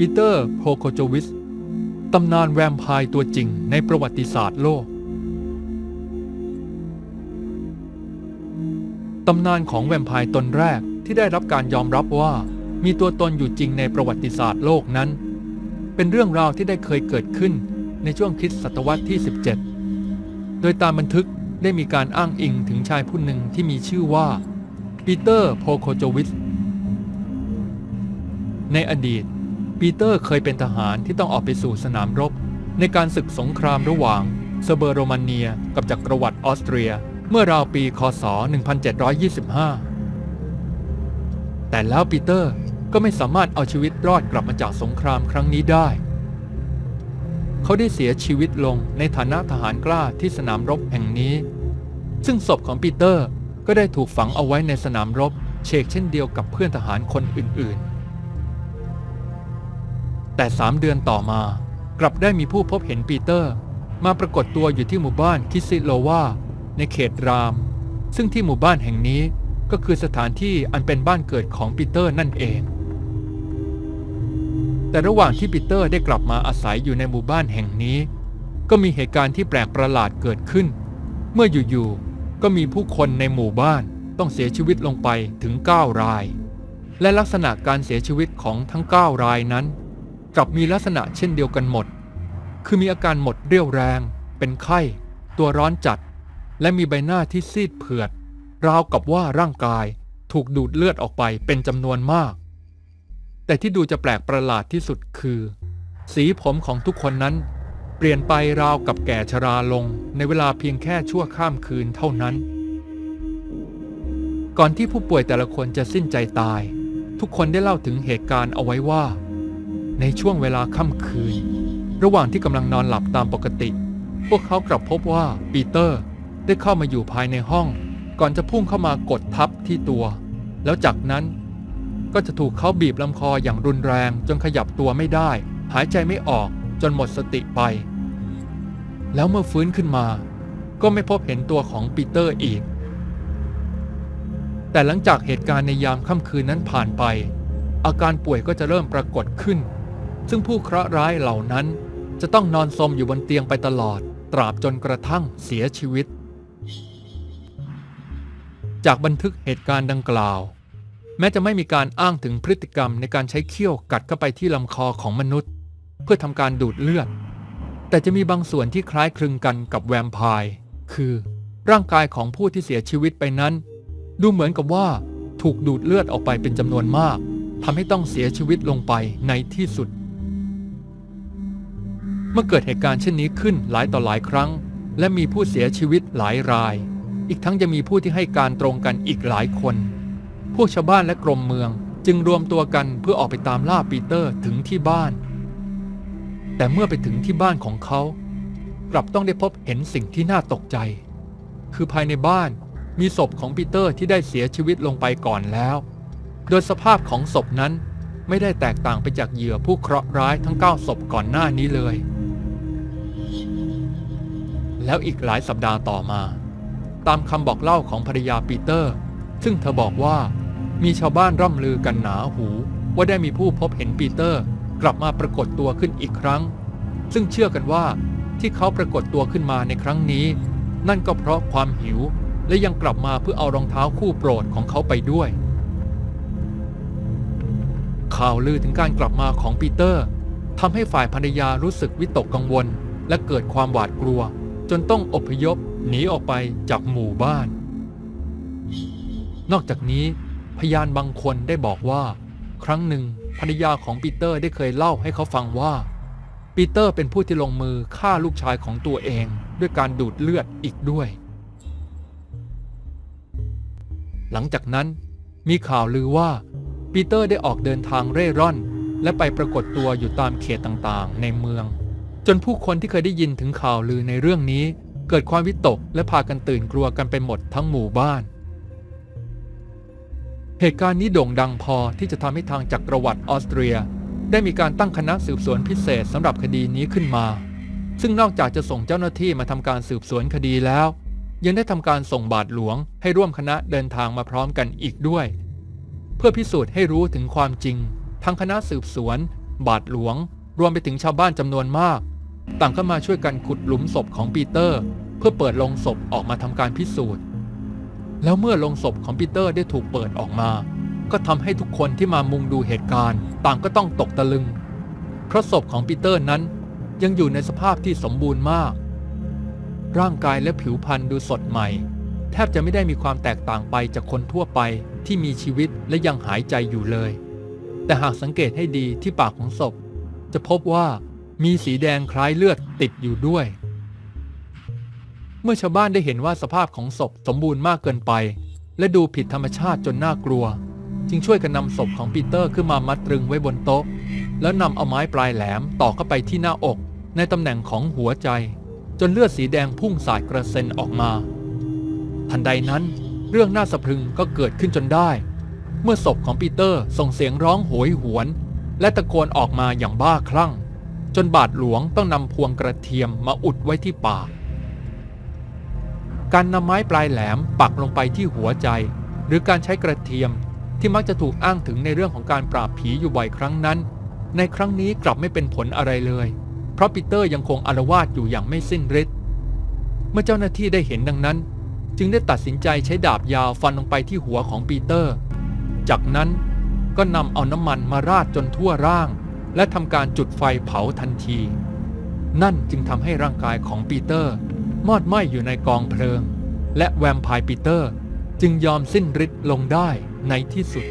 ปีเตอร์โพโคโจวิส ตำนานแวมไพร์ตัวจริงในประวัติศาสตร์โลก ตำนานของแวมไพร์ตนแรกที่ได้รับการยอมรับว่ามีตัวตนอยู่จริงในประวัติศาสตร์โลกนั้น เป็นเรื่องราวที่ได้เคยเกิดขึ้นในช่วงคริสตศตวรรษที่ 17 โดยตามบันทึกได้มีการอ้างอิงถึงชายผู้หนึ่งที่มีชื่อว่าปีเตอร์โพโคโจวิส ในอดีต ปีเตอร์เคยเป็นทหารที่ต้องออกไปสู่สนามรบ ในการศึกสงครามระหว่างเซเบอร์โรมาเนียกับจักรวรรดิออสเตรีย เมื่อราวปีคศ 1725 แต่แล้วปีเตอร์ก็ไม่สามารถเอาชีวิตรอดกลับมาจากสงครามครั้งนี้ได้ เขาได้เสียชีวิตลงในฐานะทหารกล้าที่สนามรบแห่งนี้ ซึ่งศพของปีเตอร์ก็ได้ถูกฝังเอาไว้ในสนามรบเชกเช่นเดียวกับเพื่อนทหารคนอื่นๆ แต่สามเดือนต่อมา กลับได้มีผู้พบเห็นปีเตอร์ มาปรากฏตัวอยู่ที่หมู่บ้านคิซิโลวาในเขตราม ซึ่งที่หมู่บ้านแห่งนี้ก็คือสถานที่อันเป็นบ้านเกิดของปีเตอร์นั่นเอง แต่ระหว่างที่ปีเตอร์ได้กลับมาอาศัยอยู่ในหมู่บ้านแห่งนี้ ก็มีเหตุการณ์ที่แปลกประหลาดเกิดขึ้น เมื่ออยู่ๆก็มีผู้คนในหมู่บ้านต้องเสียชีวิตลงไปถึง 9 ราย และลักษณะการเสียชีวิตของทั้ง 9 รายนั้น กลับมีลักษณะเช่นเดียวกันหมด คือมีอาการหมดเรี่ยวแรง เป็นไข้ ตัวร้อนจัด และมีใบหน้าที่ซีดเผือด ราวกับว่าร่างกายถูกดูดเลือดออกไปเป็นจำนวนมาก แต่ที่ดูจะแปลกประหลาดที่สุดคือ สีผมของทุกคนนั้น เปลี่ยนไปราวกับแก่ชราลงในเวลาเพียงแค่ชั่วข้ามคืนเท่านั้น ก่อนที่ผู้ป่วยแต่ละคนจะสิ้นใจตาย ทุกคนได้เล่าถึงเหตุการณ์เอาไว้ว่า ในช่วงเวลาค่ำคืน ระหว่างที่กำลังนอนหลับตามปกติ พวกเขากลับพบว่าปีเตอร์ได้เข้ามาอยู่ภายในห้อง ก่อนจะพุ่งเข้ามากดทับที่ตัว แล้วจากนั้นก็จะถูกเขาบีบลำคออย่างรุนแรง จนขยับตัวไม่ได้ หายใจไม่ออกจนหมดสติไป แล้วเมื่อฟื้นขึ้นมา ก็ไม่พบเห็นตัวของปีเตอร์อีก แต่หลังจากเหตุการณ์ในยามค่ำคืนนั้นผ่านไป อาการป่วยก็จะเริ่มปรากฏขึ้น ซึ่งผู้เคราะห์ร้ายเหล่านั้น จะต้องนอนสมอยู่บนเตียงไปตลอด ตราบจนกระทั่งเสียชีวิต จากบันทึกเหตุการณ์ดังกล่าว แม้จะไม่มีการอ้างถึงพฤติกรรมในการใช้เขี้ยวกัดเข้าไปที่ลำคอของมนุษย์ เพื่อทำการดูดเลือด แต่จะมีบางส่วนที่คล้ายคลึงกันกับแวมไพร์คือ ร่างกายของผู้ที่เสียชีวิตไปนั้น ดูเหมือนกับว่าถูกดูดเลือดออกไปเป็นจำนวนมากทำให้ต้องเสียชีวิตลงไปในที่สุด มื่อเกิดเหตุการณ์เช่นนี้ขึ้นหลายต่อหลายครั้ง และมีผู้เสียชีวิตหลายราย อีกทั้งจะมีผู้ที่ให้การตรงกันอีกหลายคน พวกชาวบ้านและกรมเมืองจึงรวมตัวกันเพื่อออกไปตามล่าปีเตอร์ถึงที่บ้าน แต่เมื่อไปถึงที่บ้านของเขา กลับต้องได้พบเห็นสิ่งที่น่าตกใจ คือภายในบ้านมีศพของปีเตอร์ที่ได้เสียชีวิตลงไปก่อนแล้ว โดยสภาพของศพนั้นไม่ได้แตกต่างไปจากเหยื่อผู้เคราะห์ร้ายทั้ง 9 ศพก่อนหน้านี้เลย แล้วอีกหลายสัปดาห์ต่อมา ตามคำบอกเล่าของภรรยาปีเตอร์ ซึ่งเธอบอกว่ามีชาวบ้านร่ำลือกันหนาหู ว่าได้มีผู้พบเห็นปีเตอร์กลับมาปรากฏตัวขึ้นอีกครั้ง ซึ่งเชื่อกันว่าที่เขาปรากฏตัวขึ้นมาในครั้งนี้ นั่นก็เพราะความหิวและยังกลับมาเพื่อเอารองเท้าคู่โปรดของเขาไปด้วย ข่าวลือถึงการกลับมาของปีเตอร์ทำให้ฝ่ายภรรยารู้สึกวิตกกังวล และเกิดความหวาดกลัว จนต้องอพยพหนีออกไปจากหมู่บ้าน นอกจากนี้พยานบางคนได้บอกว่า ครั้งหนึ่งภรรยาของปีเตอร์ได้เคยเล่าให้เขาฟังว่า ปีเตอร์เป็นผู้ที่ลงมือฆ่าลูกชายของตัวเองด้วยการดูดเลือดอีกด้วย หลังจากนั้นมีข่าวลือว่าปีเตอร์ได้ออกเดินทางเร่ร่อน และไปปรากฏตัวอยู่ตามเขตต่างๆ ในเมือง จนผู้คนที่เคยได้ยินถึงข่าวลือในเรื่องนี้ เกิดความวิตกและพากันตื่นกลัวกันไปหมดทั้งหมู่บ้าน เหตุการณ์นี้โด่งดังพอที่จะทำให้ทางจักรวรรดิออสเตรีย ได้มีการตั้งคณะสืบสวนพิเศษสำหรับคดีนี้ขึ้นมา ซึ่งนอกจากจะส่งเจ้าหน้าที่มาทำการสืบสวนคดีแล้ว ยังได้ทำการส่งบาทหลวง ให้ร่วมคณะเดินทางมาพร้อมกันอีกด้วย เพื่อพิสูจน์ให้รู้ถึงความจริง ทางคณะสืบสวน บาทหลวงรวมไปถึงชาวบ้านจำนวนมาก ต่างก็มาช่วยกันขุดหลุมศพของปีเตอร์ เพื่อเปิดลงศพออกมาทำการพิสูจน์ แล้วเมื่อลงศพของปีเตอร์ได้ถูกเปิดออกมา ก็ทำให้ทุกคนที่มามุงดูเหตุการณ์ ต่างก็ต้องตกตะลึง เพราะศพของปีเตอร์นั้นยังอยู่ในสภาพที่สมบูรณ์มาก ร่างกายและผิวพรรณดูสดใหม่ แทบจะไม่ได้มีความแตกต่างไปจากคนทั่วไปที่มีชีวิตและยังหายใจอยู่เลย แต่หากสังเกตให้ดีที่ปากของศพ จะพบว่า มีสีแดงคล้ายเลือดติดอยู่ด้วย เมื่อชาวบ้านได้เห็นว่าสภาพของศพสมบูรณ์มากเกินไป และดูผิดธรรมชาติจนน่ากลัว จึงช่วยกันนำศพของปีเตอร์ขึ้นมามัดตรึงไว้บนโต๊ะ แล้วนำเอาไม้ปลายแหลมต่อเข้าไปที่หน้าอก ในตำแหน่งของหัวใจ จนเลือดสีแดงพุ่งสาดกระเซ็นออกมา ทันใดนั้น เรื่องน่าสะพรึงก็เกิดขึ้นจนได้ เมื่อศพของปีเตอร์ส่งเสียงร้องโหยหวน และตะโกนออกมาอย่างบ้าคลั่ง จนบาทหลวงต้องนำพวงกระเทียมมาอุดไว้ที่ปาก การนำไม้ปลายแหลมปักลงไปที่หัวใจ หรือการใช้กระเทียมที่มักจะถูกอ้างถึงในเรื่องของการปราบผีอยู่บ่อยครั้งนั้น ในครั้งนี้กลับไม่เป็นผลอะไรเลย เพราะปีเตอร์ยังคงอารวาสอยู่อย่างไม่สิ้นฤทธิ์เมื่อเจ้าหน้าที่ได้เห็นดังนั้น จึงได้ตัดสินใจใช้ดาบยาวฟันลงไปที่หัวของปีเตอร์ จากนั้นก็นำเอาน้ำมันมาราดจนทั่วร่าง และทำการจุดไฟเผาทันที นั่นจึงทำให้ร่างกายของปีเตอร์ มอดไหม้อยู่ในกองเพลิง และแวมไพร์ปีเตอร์จึงยอมสิ้นฤทธิ์ลงได้ในที่สุด